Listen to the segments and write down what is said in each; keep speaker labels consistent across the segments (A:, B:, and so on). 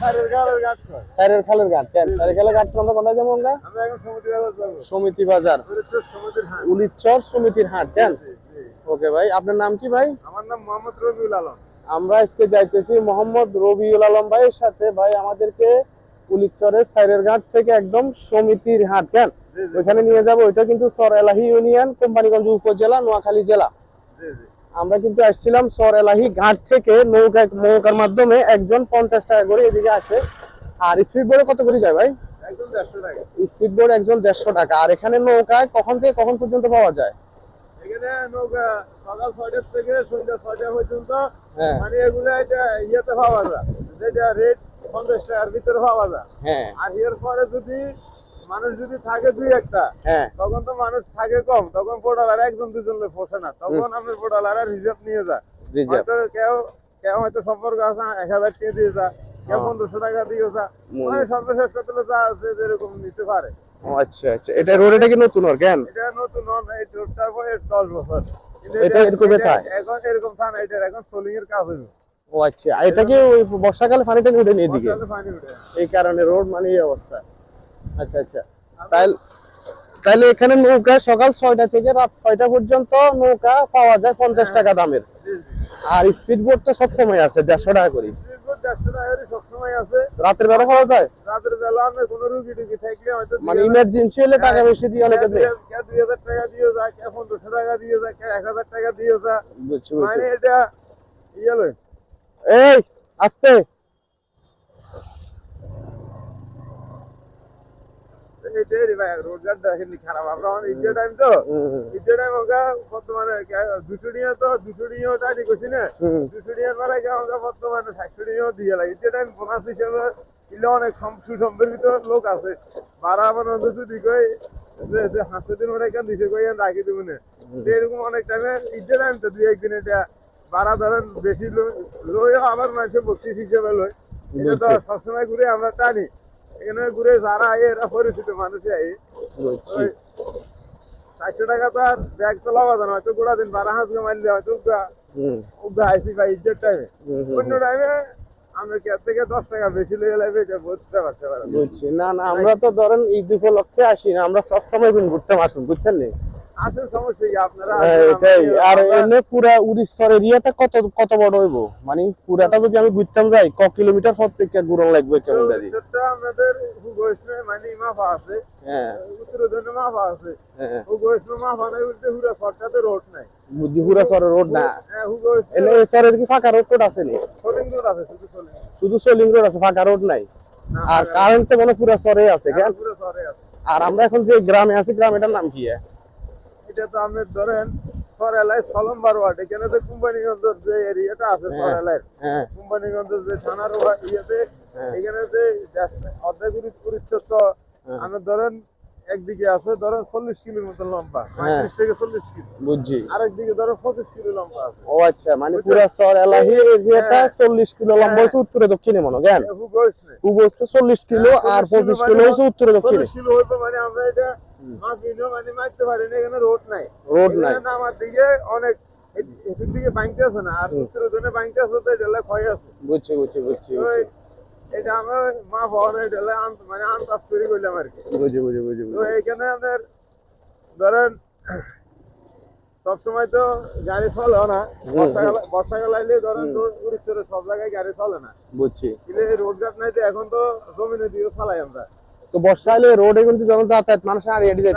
A: সাইরের খালের ঘাট কেন? সাইরের খালের ঘাট আমরা কোথায় যাব আমরা। সমিতি বাজার। উলিচর সমিতির হাট। কেন। ওকে ভাই আপনার নাম কি ভাই?
B: আমার নাম মোহাম্মদ রবিউল আলম।
A: আমরা আজকে যাইতেছি মোহাম্মদ রবিউল আলম ভাইয়ের সাথে। ভাই আমাদেরকে উলিচরের সাইরের ঘাট থেকে একদম সমিতির হাট কেন? ওইখানে নিয়ে যাব। ওইটা কিন্তু সর এলাহি ইউনিয়ন কোম্পানিগঞ্জ উপজেলা নোয়াখালী জেলা।
B: জি, জি।
A: আমরা কিন্তু আসছিলাম সর এলাহি ঘাট থেকে নৌকা নৌকার মাধ্যমে একজন পঞ্চাশ টাকা করে এদিকে আসে। আর স্পিড বোর্ডে কত করে যায় ভাই? স্পিড বোর্ড একজন দেড়শো টাকা। আর এখানে নৌকায় কখন থেকে কখন পর্যন্ত পাওয়া যায়?
B: এখানে নৌকা সকাল থেকে সন্ধ্যা ছয়টা পর্যন্ত।
A: হ্যাঁ।
B: মানে এগুলো এটা ইয়েতে পাওয়া যায়। যেটা রেট পঞ্চাশ টাকার ভিতরে পাওয়া যায়।
A: হ্যাঁ।
B: আর এর পরে যদি মানুষ যদি থাকে দুই একটা
A: হ্যাঁ।
B: তখন তো মানুষ থাকে কম। তখন পোটালার একজন দুজন পোষে না। তখন আপনি পোটালার রিজার্ভ নিয়ে যায়
A: রিজার্ভ।
B: কেউ কেউ হয়তো সম্পর্ক আছে এক হাজার টাকা দিয়ে যা কেউ
A: হ্যাঁ।
B: পনেরোশো টাকা দিয়ে যা।
A: মানে
B: সর্বশেষ লোক যা আছে যেরকম নিতে পারে।
A: আচ্ছা আচ্ছা। এটা রোডটা কি নতুন ওর
B: এটা নতুন নন এই রোডটা বয়স দশ বছর।
A: এটা এরকম
B: এটা- এখন এরকম থান এটার এখন সোলিং এর কাজ হইবে
A: ও আচ্ছা। এটা কি ওই বর্ষাকালে পানিটা উঠে নিয়ে
B: পানি
A: এই কারণে রোড মানে এই অবস্থা। আচ্ছা আচ্ছা। তাই তাহলে এখানে নৌকা সকাল ছয়টা থেকে রাত ছয়টা পর্যন্ত নৌকা পাওয়া যায় পঞ্চাশ টাকা দামের। আর স্পিড বোট তো সবসময় আছে দেড়শো টাকা করে। রাতের বেলা পাওয়া যায়?
B: রাতের বেলা আপনি কোনো রুগী টুগী থাকলে হয়তো
A: মানে ইমার্জেন্সি হলে টাকা বেশি দিয়ে অনেকে দেয়।
B: দুই হাজার টাকা দিয়ে যায় কে পনেরোশো টাকা দিয়ে যায় কে এক হাজার টাকা দিয়ে যায়। মানে এটা ইয়ে
A: এই আস্তে
B: এটাই রে ভাই রোজগার দেখেনি খারাপ। আমরা টাইম তো।
A: হুম,
B: টাইম ওকে বর্তমানে দুশো নিয়ে তো দুশো নিয়েও টাইনি করছি না। দুশো বর্তমানে সাতশো দিয়ে লাগে টাইম বোনাস হিসেবে অনেক সুসম্পর্কিত লোক আছে। বারা অন্তত যদি কই যে হাসতে দিন কেন দিছে কই রাখি দেবো না। এরকম অনেক টাইমে ঈদের টাইম তো দুই একদিন এটা বারা ধরেন বেশি লই আবার মানুষের বকশিস হিসেবে লই এটা তো সবসময় ঘুরে আমরা টানি। এখানে ঘুরে যারা এরা পরিচিত মানুষ আয়। চারশো টাকা তো আর ব্যাগ তো লাভ না হয়তো গোড়া দিন বারো হাঁস মারলে হয়তো উগা আইসি বা ইজ্জত টাইমে অন্য টাইমে আমরা কে থেকে দশ টাকা বেশি লেগে লাগবে এটা বুঝতে
A: বুঝছি। না না আমরা তো ধরেন ঈদ উপলক্ষে আসি না আমরা সবসময় দিন ঘুরতে আসুন বুঝছেন নি? হ্যাঁ,
B: আসেন,
A: এটাই।
B: আমরা-
A: আর
B: আমরা-
A: পুরা উড়িষ্যার এরিয়াটা কত কত বড় হইব? মানে পুরাটা যদি আমি ঘুরতাম যাই ক কিলোমিটার পর থেকে ঘুরন লাগবে কেমন
B: তো
A: দাদি
B: ইজ্জতটা আপনাদের হুগোষ্ণে মানে মাফা আছে।
A: হ্যাঁ।
B: উত্তর মাফা আছে।
A: হ্যাঁ।
B: মাফা নাই বলতে হুরা সরকারে রোড নাই।
A: বুদ্ধি পুরা সরের রোড না।
B: হ্যাঁ হুগোষ্ণ
A: এনে সরের কি ফাঁকা রোড টোড আছে নি?
B: সোলিং রোড আছে শুধু সোলিং
A: শুধু সোলিং রোড আছে ফাঁকা রোড নাই। আর কারেন্ট তো মানে পুরা সরে আছে কেন?
B: পুরো শহরে আছে।
A: আর আমরা এখন যে গ্রামে আছি গ্রাম এটার নাম কি হ্যাঁ?
B: এটা তো আপনি ধরেন সরেলায় সলম্বার ওয়ার্ড এখানে তো কোম্পানিগঞ্জের যে এরিয়াটা আছে
A: হ্যাঁ।
B: সরেলায়
A: হ্যাঁ
B: কোম্পানিগঞ্জের যে থানার ইয়েতে
A: হ্যাঁ।
B: এখানে যে অর্ধেক পরিচ্ছন্ন
A: হ্যাঁ।
B: ধরেন একদিকে আছে ধরেন চল্লিশ কিলোর মতো লম্বা
A: হ্যাঁ।
B: পঁয়ত্রিশ থেকে চল্লিশ কিলো।
A: বুঝছি।
B: আরেকদিকে ধরেন পঁচিশ কিলো লম্বা আছে।
A: ও আচ্ছা মানে পুরা সর এলাহি এরিয়াটা
B: হ্যাঁ।
A: চল্লিশ কিলো লম্বা হচ্ছে উত্তরে দক্ষিণে মনে জ্ঞান?
B: হুগোস
A: চল্লিশ কিলো
B: হ্যাঁ,
A: আর
B: 40 কিলো
A: পঁচিশ
B: মানে
A: কিলো হচ্ছে উত্তরে দক্ষিণে।
B: কিলো হইতো মানে আমরা এটা মাছ মানে মারতে পারি না এখানে রোড নাই।
A: রোড নাই।
B: নামার দিকে অনেক এদিক দিকে বাইংতে আছে না আর
A: হুম।
B: উত্তরের জন্য বাইংতে আছে তো এটা ক্ষয় আছে।
A: বুঝছি বুঝছি বুঝছি।
B: এটা আমরা মা ভবনে এটা মানে আন্দাজ করে করলাম আর কি।
A: বুঝি বুঝি বুঝি
B: তো এইখানে আপনার ধরেন সবসময় তো গাড়ি চলে না। বর্ষাকাল বর্ষাকাল আইলে ধরেন। তো সব জায়গায় গাড়ি চলে না।
A: বুঝছি।
B: কিন্তু রোড ঘাট নাই তো এখন তো জমিনে দিয়ে চালাই আমরা।
A: তো বর্ষা হলে রোডে কিন্তু যখন যাতায়াত মানুষ আর যেতে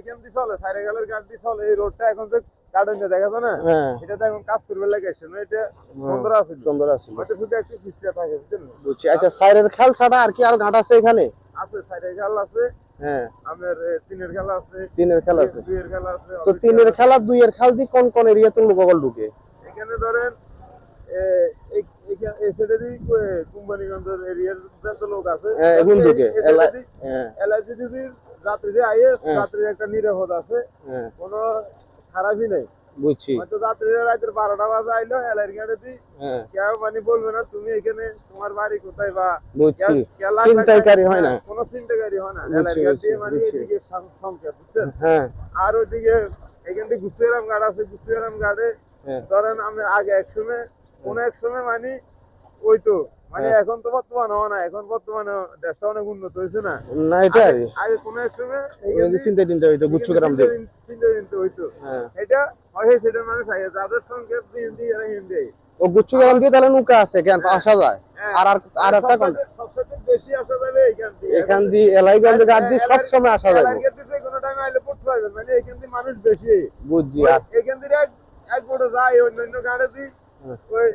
B: এখান দিয়ে চলে সাইরে গেলের গাড়ি চলে এই রোডটা এখন যে কার্ডেন দেখা যায় না
A: হ্যাঁ।
B: এটা তো এখন কাজ করবে লাগে না এটা সুন্দর আছে।
A: সুন্দর আছে।
B: হয়তো শুধু একটু থাকে বুঝছেন?
A: বুঝছি। আচ্ছা সাইরের খেল ছাড়া আর কি আর ঘাট আছে এখানে?
B: আছে সাইরে খেল আছে।
A: হ্যাঁ।
B: আমার তিনের খেলা আছে।
A: তিনের খেল আছে।
B: দুইয়ের খেলা আছে
A: তো তিনের খেলা দুইয়ের খেল দিয়ে কোন কোন এরিয়াতে লোকগল ঢুকে?
B: এখানে ধরেন কোম্পানিগঞ্জের এরিয়ার লোক আছে।
A: হ্যাঁ, ঢুকে। হ্যাঁ।
B: এলআইসি আইয়ে
A: হ্যাঁ।
B: একটা নিরাপদ আছে।
A: হ্যাঁ।
B: কোনো খারাপই নেই।
A: বুঝছি।
B: হয়তো রাতের বারোটা বাজে আইলো এলাইর গাড়ি দিয়ে
A: হ্যাঁ।
B: কেউ মানে বলবে না তুমি এখানে তোমার বাড়ি কোথায় বা?
A: বুঝছি। ছিনতাইকারী হয় না।
B: কোনো চিন্তাকারী হয় না।
A: বুঝছি,
B: এলাইর গাড়ি দিয়ে মানে এদিকে সংখ্যা বুঝছেন?
A: হ্যাঁ।
B: আর ওইদিকে এখান থেকে গুসিয়ারাম গাড় আছে গুসিয়ারাম গাড়ে
A: হ্যাঁ।
B: ধরেন আমি আগে এক সময় কোন এক সময় মানে ওই তো মানে
A: হ্যাঁ।
B: এখন তো বর্তমানে হয় না এখন বর্তমানে দেশটা অনেক উন্নত হয়েছে না।
A: না এটা
B: আগে- কোনো এক সময়
A: চিন্তা টিন্তা হইতো গুচ্ছ গ্রাম দিয়ে।
B: চিন্তা চিন্তা হইতো।
A: হ্যাঁ।
B: এটা হয় সেটা মানুষ আগে যাদের সঙ্গে হিন্দি এরা হিন্দি।
A: ও গুচ্ছ গ্রাম দিয়ে তাহলে নৌকা আছে কেন?
B: হ্যাঁ।
A: আসা যায়। আর আর আর একটা কোন
B: সবচেয়ে- বেশি আসা যাবে এখান দিয়ে।
A: এখান দিয়ে এলাইগঞ্জ ঘাট দিয়ে সব সময় আসা যাবে
B: এলাকার কোনো টাইম আইলে পড়তে পারবেন মানে এখান দিয়ে মানুষ বেশি।
A: বুঝছি আর
B: এখান থেকে এক বোটে যায় অন্য অন্য
A: হ্যাঁ।
B: ওই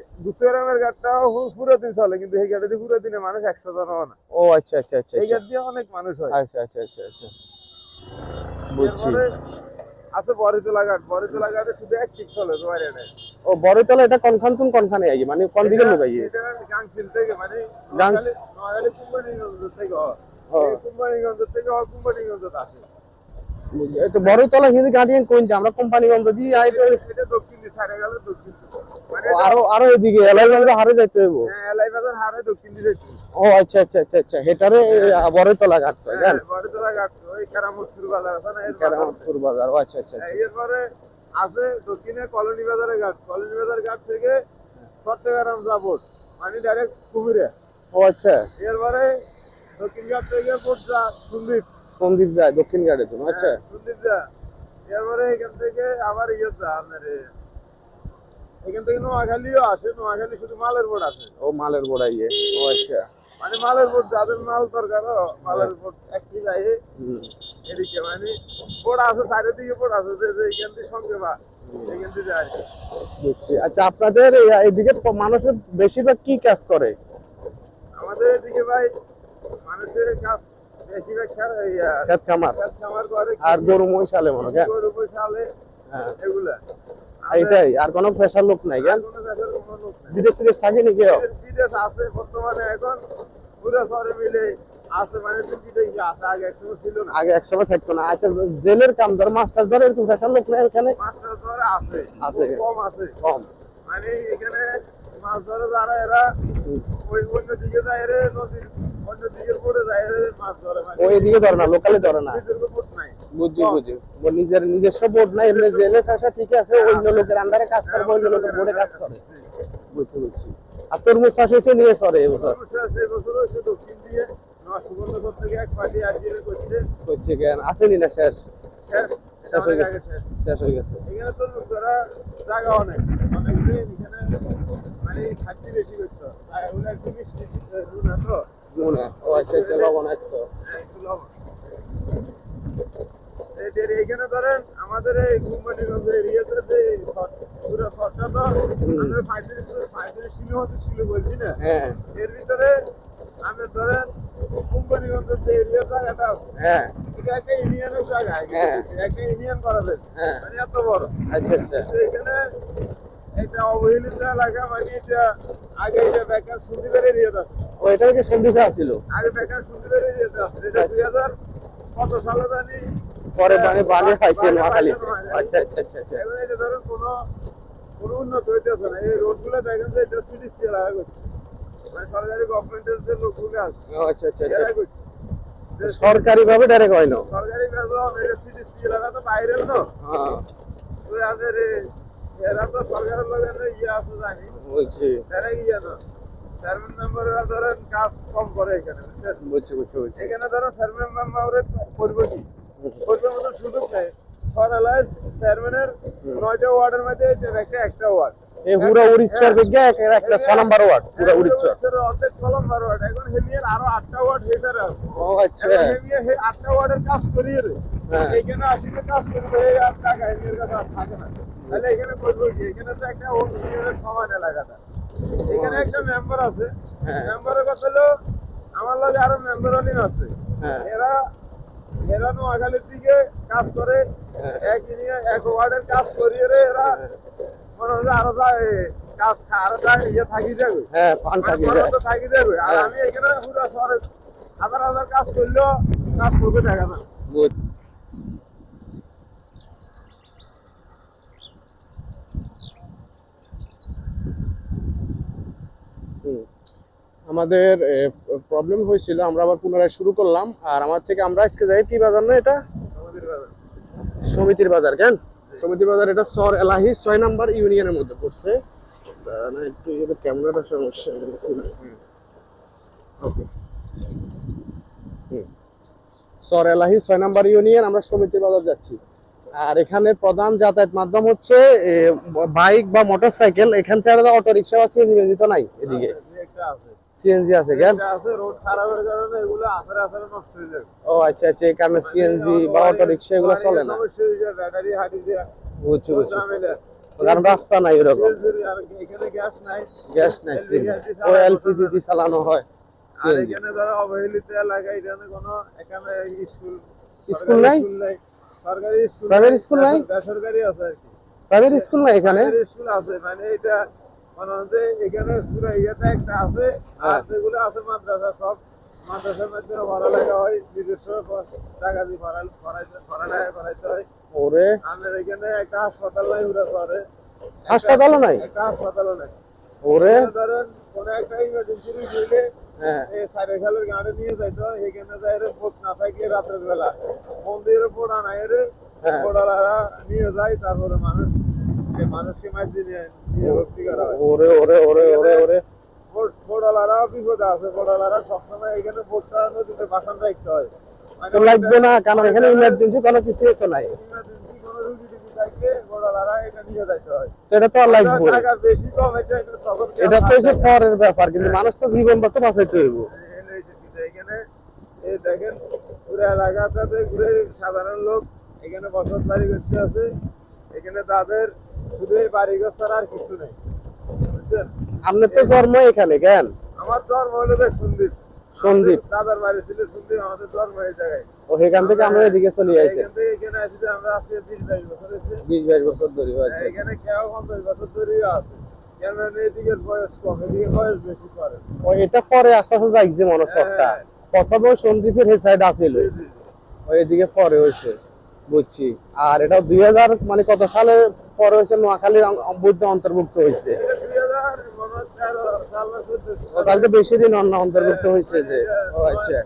B: পু- পুরো দিন চলে কিন্তু এই গাড়ি দিয়ে পুরো দিনে মানুষ একশো জন হয় না।
A: ও আচ্ছা আচ্ছা আচ্ছা
B: এই
A: আচ্ছা।
B: গাড়ি দিয়ে অনেক মানুষ হয়।
A: আচ্ছা আচ্ছা আচ্ছা আচ্ছা। বুঝছি।
B: আছে বরিতলা ঘাট বরিতলা ঘাটে শুধু এক ঠিক চলে তোমার
A: ও বড়তলা এটা কোনখান কোন কোনখানে আই মানে কোন দিকে লোক আই
B: এটা গাংচিল থেকে মানে
A: গাংস-
B: নোয়াখালী কুম্বানীগঞ্জ থেকে হয়। কুম্বানীগঞ্জ থেকে হয় কুম্বানীগঞ্জ আছে
A: তো বড়তলা হিন্দি গাড়িয়ান কোন আমরা কোম্পানিগঞ্জ দিয়ে আই তো
B: এটা দক্ষিণ দিকে সাইডে গেলে দক্ষিণ
A: আরও আরও এদিকে এলাইগঞ্জ হারে যাইতে হইব।
B: হ্যাঁ এলাই বাজার হারে দক্ষিণ দিকে
A: ও আচ্ছা আচ্ছা আচ্ছা আচ্ছা হেটারে বড়তলা ঘাট তো জান?
B: বরিতলা ঘাট ওই কারামতপুর বাজার আছে না এর
A: বাজার। ও আচ্ছা আচ্ছা আচ্ছা।
B: এরপরে আছে দক্ষিণে কলোনি বাজারের ঘাট। কলোনি বাজার ঘাট থেকে চট্টগ্রাম যাব মানে ডাইরেক্ট কুমিরে।
A: ও আচ্ছা।
B: এরপরে দক্ষিণ ঘাট থেকে পড়ছা সন্দীপ।
A: সন্দীপ যায় দক্ষিণ ঘাটে তো আচ্ছা।
B: হ্যাঁ, সন্দীপ যা এরপরে এখান থেকে আবার ইয়ে যা আপনার এখান থেকে নোয়াখালীও আসে নোয়াখালী শুধু মালের বোর্ড আছে।
A: ও মালের গোড়া ইয়ে ও আচ্ছা।
B: মানে মালের বোর্ড যাদের মাল দরকার মালের বোর্ড একটি যায় এদিকে মানে বোর্ড আছে চারিদিকে বোর্ড আছে যে এখান থেকে সঙ্গে বা এখান থেকে যায়।
A: বুঝছি। আচ্ছা আপনাদের এইদিকে মানুষের বেশিরভাগ কি কাজ করে?
B: আমাদের এদিকে ভাই মানুষের কাজ বেশিরভাগ
A: খামার।
B: খেত খামার করে
A: আর গরু মহিষালে মনে হয়
B: গরু পয়সালে
A: হ্যাঁ।
B: এগুলা।
A: এইটাই আর কোনো পেশার লোক নাই কেন?
B: নাই।
A: বিদেশ থাকে নাকি কেউ?
B: বিদেশ- বিদেশ আছে বর্তমানে এখন। পুরো শহরে মিলে মানে আগে একসময়
A: থাকতো না। আচ্ছা জেলের কাম ধর মাস্টার ধরে এরকম পেশার লোক নাই
B: ধরে আছে। কম আছে।
A: কম।
B: মানে এখানে মাছ ধরে যারা এরা ওই অন্য দিকে যায় রে নদীর অন্য দিকের পরে যায় রে মাছ ধরে মানে
A: ও এদিকে ধরে না লোকালে ধরে না।
B: নাই
A: বুঝছি বুঝছি নিজের নিজস্ব বোর্ড নাই এমনি জেলে পেশা ঠিক আছে অন্য লোকের আন্ডারে কাজ করবে অন্য লোকের বোর্ডে কাজ করে। বুঝছি বুঝছি আর তরমুজ চাষ হয়েছে নিয়ে সরে এবছর
B: আছে করছে।
A: কেন? আসেনি না শেষ?
B: শেষ।
A: শেষ হয়ে গেছে।
B: শেষ।
A: হয়ে গেছে।
B: এখানে তো লোকেরা জায়গা অনেক। অনেক দিন এখানে মানে খাদ্য বেশি করতো আর ওগুলো একটু মিষ্টি না তো।
A: মনে ও আচ্ছা আচ্ছা লবণ একটু
B: হ্যাঁ, লবণ। যে ধরেন আমাদের এই কোম্পানিগঞ্জ এরিয়াতে যে পুরো শর্টটা তো আমরা পঁয়ত্রিশ পঁয়ত্রিশ কিলো হতে ছিল বলছি না?
A: হ্যাঁ।
B: এর ভিতরে আমি ধরেন কোম্পানিগঞ্জের যে এরিয়া জায়গাটা আছে
A: হ্যাঁ।
B: এটা একটা ইউনিয়নের জায়গা
A: হ্যাঁ।
B: একটা ইউনিয়ন করা যায়।
A: হ্যাঁ।
B: মানে এত বড়।
A: আচ্ছা আচ্ছা।
B: এখানে এটা অবহেলিত এলাকা মানে এটা আগে এটা বেকার সুন্দরের এরিয়াতে আছে।
A: ও এটা কি সন্ধিকা ছিল
B: আগে বেকার সুন্দরের এরিয়াতে আছে। এটা দুই হাজার কত সালে জানি
A: পরে মানে বানে পাইছে
B: বানে
A: নোয়াখালী। আচ্ছা আচ্ছা আচ্ছা আচ্ছা।
B: ধরুন কোনো কোনো উন্নত হইতেছে না। এই রোডগুলো দেখেন যে এটা সিটি এলাকা করছে মানে সরকারি গভর্নমেন্টের যে লোকগুলো আছে
A: আচ্ছা আচ্ছা আচ্ছা। সরকারি ভাবে ডাইরেক্ট হয় না?
B: সরকারি বেতন এটা সিটি এলাকা তো বাইরের তো।
A: হ্যাঁ।
B: তো আমাদের এরা তো সরকারের লোকের ইয়ে আছে জানি।
A: বুঝছি।
B: তারা ইয়ে না চেয়ারম্যান মেম্বাররা ধরেন কাজ কম করে এখানে
A: বুঝছি বুঝছি বুঝছি।
B: এখানে ধরো চেয়ারম্যান মেম্বারের করব কি মতো সুযোগ নেই সরালায় চেয়ারম্যানের নয়টা ওয়ার্ডের মধ্যে একটা একটা ওয়ার্ড।
A: এই পুরো উড়িষ্যার বিজ্ঞা একটা ছ নম্বর ওয়ার্ড
B: অর্ধেক ওয়ার্ড এখন হেমিয়ার আরও আটটা ওয়ার্ড হেটারে আছে
A: ও আচ্ছা।
B: হেমিয়া হে আটটা ওয়ার্ডের কাজ করিয়ে রে
A: হ্যাঁ।
B: এখানে কাজ করবে এই আর টাকা হেমিয়ার কাছে আর থাকে না। তাহলে এখানে করব কি এখানে তো একটা সমান এলাকাটা এখানে একটা মেম্বার আছে।
A: হ্যাঁ।
B: মেম্বারের কথা হলো আমার লগে আরও মেম্বার অলিন আছে।
A: হ্যাঁ।
B: এরা এরা নোয়াখালীর দিকে কাজ করে। এক ইউনিয়ন এক ওয়ার্ডের কাজ করিয়ে রে এরা মনে হয় আরও যা এ, কাজ আরও যা ইয়ে থাকি যাবে
A: হ্যাঁ থাকি যায়
B: থাকি যাবে আর
A: হ্যাঁ।
B: আমি এখানে পুরো শহরে হাজার হাজার কাজ করলেও কাজ করবে দেখা না
A: হুম। আমাদের প্রবলেম হয়েছিল আমরা আবার পুনরায় শুরু করলাম আর আমার থেকে আমরা আজকে যাই কি বাজার না এটা? সমিতির বাজার। কেন? সমিতির বাজার এটা সর এলাহি ছয় নাম্বার ইউনিয়নের মধ্যে পড়ছে। দাঁড়ান, একটু এটা ক্যামেরাটা সমস্যা। ওকে। সরেলাহি ছয় নাম্বার ইউনিয়ন আমরা সমিতি বাজার যাচ্ছি। আর এখানে প্রধান যাতায়াত মাধ্যম হচ্ছে বাইক বা মোটরসাইকেল এখান থেকে অটো রিক্সা বা সিএনজি নাই এদিকে।
B: আছে।
A: সিএনজি আছে কেন?
B: রোড খারাপের কারণে এগুলো আসারে আসারে নষ্ট হয়ে যাবে।
A: ও আচ্ছা আচ্ছা এই কারণে সিএনজি বা অটো রিক্সা এগুলো চলে না?
B: ব্যাটারি হাঁটি
A: বুঝছি বুঝছি। কারণ রাস্তা নাই এরকম।
B: এখানে গ্যাস নাই।
A: গ্যাস নাই ও এলপিজি দিয়ে চালানো হয়
B: আর এখানে ধরো অবহেলিত এখানে কোনো এখানে স্কুল
A: স্কুল নাই?
B: নাই। সরকারি স্কুল
A: প্রাইভেট স্কুল নাই?
B: বেসরকারি আছে আর কি।
A: প্রাইভেট স্কুল না এখানে?
B: স্কুল আছে মানে এটা মানে এখানে সুরা ইয়েতে একটা আছে আর
A: হ্যাঁ।
B: যেগুলো আছে মাদ্রাসা সব। মাদ্রাসার মাধ্যমে পড়ালেখা হয় নিজস্ব টাকা দিয়ে পড়ালেখা করাইতে হয়।
A: ওরে।
B: আমাদের এখানে একটা হাসপাতাল নাই ওরা করে
A: হাসপাতালও নাই?
B: একটা হাসপাতালও নাই।
A: ওরে।
B: ধরেন কোন একটা ইমার্জেন্সি হইলে
A: হ্যাঁ।
B: এই সাড়ে খালের গাড়ি নিয়ে যাইতো এখানে যাই রে ভোট না থাকলে রাতের বেলা। মন্দিরে রে
A: হ্যাঁ।
B: নিয়ে যায় তারপরে মানুষ
A: ওরে ওরে ওরে ওরে ওরে।
B: ভোট বিপদে আছে। ভোটালারা সবসময় এখানে ভোটটা নদীতে বাসান রাখতে হয়।
A: তো লাগবে না কারণ এখানে ইমার্জেন্সি কোনো কিছু তো নাই।
B: এটা
A: তো লাগবে
B: এটা
A: তো হচ্ছে পরের ব্যাপার কিন্তু মানুষ তো জীবন তো বাঁচাইতে হইব।
B: এখানে এই যে এখানে এই দেখেন পুরো এলাকাটাতে ঘুরে সাধারণ লোক এখানে বসত বাড়ি করতে আছে এখানে তাদের শুধু এই বাড়ি ঘর ছাড়া আর কিছু নেই। বুঝছেন?
A: আপনি তো জন্ম এখানে কেন?
B: আমার ধর্ম হলো যে সন্দীপ।
A: সন্দীপ।
B: দাদার বাড়ি ছিল সন্দীপ আমাদের ধর্ম এই জায়গায়।
A: ও এখান থেকে আমরা এদিকে চলে আইছে।
B: এখান থেকে এখানে আসি আমরা আজকে বিশ বাইশ বছর হয়েছে।
A: বিশ বাইশ বছর ধরে আচ্ছা
B: এখানে কেউ পঞ্চাশ বছর ধরেই আছে। কেন এদিকের বয়স কম এদিকে বয়স বেশি করে
A: ও এটা পরে আস্তে আস্তে যাইছে মনসরটা
B: হ্যাঁ।
A: প্রথমে সন্দীপের হে সাইড আছিল। এদিকে পরে হয়েছে বুঝছি। আর এটা দুই হাজার মানে কত সালে পরে হয়েছে নোয়াখালীর বুদ্ধ অন্তর্ভুক্ত হয়েছে। তাহলে বেশি দিন অন্য অন্তর্ভুক্ত হয়েছে যে। আচ্ছা।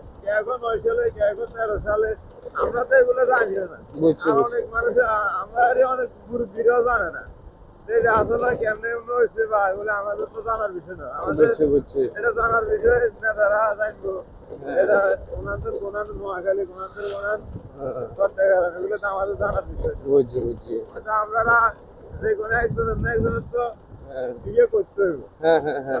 B: আমরা তো এগুলো জানি না অনেক মানুষ আমরা অনেক জানে আমাদের তো জানার বিষয় না। আমাদের এটা জানার বিষয় নেতারা জানব এটা ওনাদের গোনান নোয়াখালী
A: হ্যাঁ, হ্যাঁ হ্যাঁ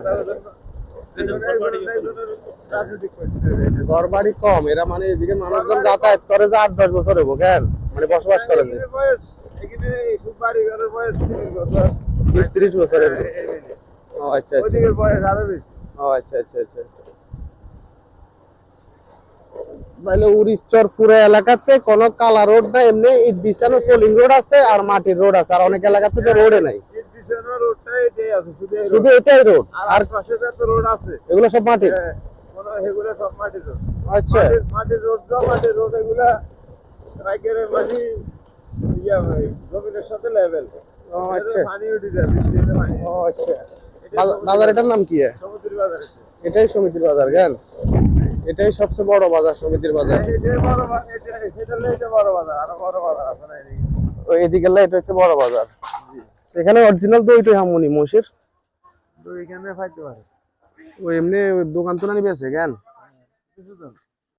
A: হ্যাঁ হ্যাঁ।
B: রাজনীতি করতে হবে
A: ঘর বাড়ি কম এরা মানে এদিকে মানুষজন যাতায়াত করে যে আট দশ বছর হব কেন? মানে বসবাস করে যে। বিশ ত্রিশ বছরের। ও আচ্ছা আচ্ছা। ও আচ্ছা আচ্ছা আচ্ছা। তাহলে পুরো এলাকাতে কোনো কালা রোড না এমনি ইট বিছানো সোলিং রোড আছে আর মাটির রোড আছে আর অনেক এলাকাতে তো রোডে নাই।
B: শুধু।
A: এটাই রোড?
B: আর তো রোড আছে।
A: এগুলো সব মাটির?
B: হ্যাঁ, এগুলো সব মাটির রোড।
A: আচ্ছা।
B: মাটির- রোড মাটির রোড এগুলা রাইকের মানে ইয়া ভাই জমিনের সাথে লেভেল
A: ও আচ্ছা।
B: পানি উঠে যায়
A: ও আচ্ছা। বাজার- এটার নাম কি
B: সমুদ্র বাজার
A: এটাই সমিতির বাজার কেন এটাই সবচেয়ে বড় বাজার সমিতির বাজার।
B: না এদিকে?
A: ওই এদিকে এটা হচ্ছে বড় বাজার। এখানে অরিজিনাল তো ওইটাই হামুনি মহিষের।
B: তো এখানে ফাইতে পারে।
A: ওই এমনি দোকান তো না নিবে কেন?
B: না।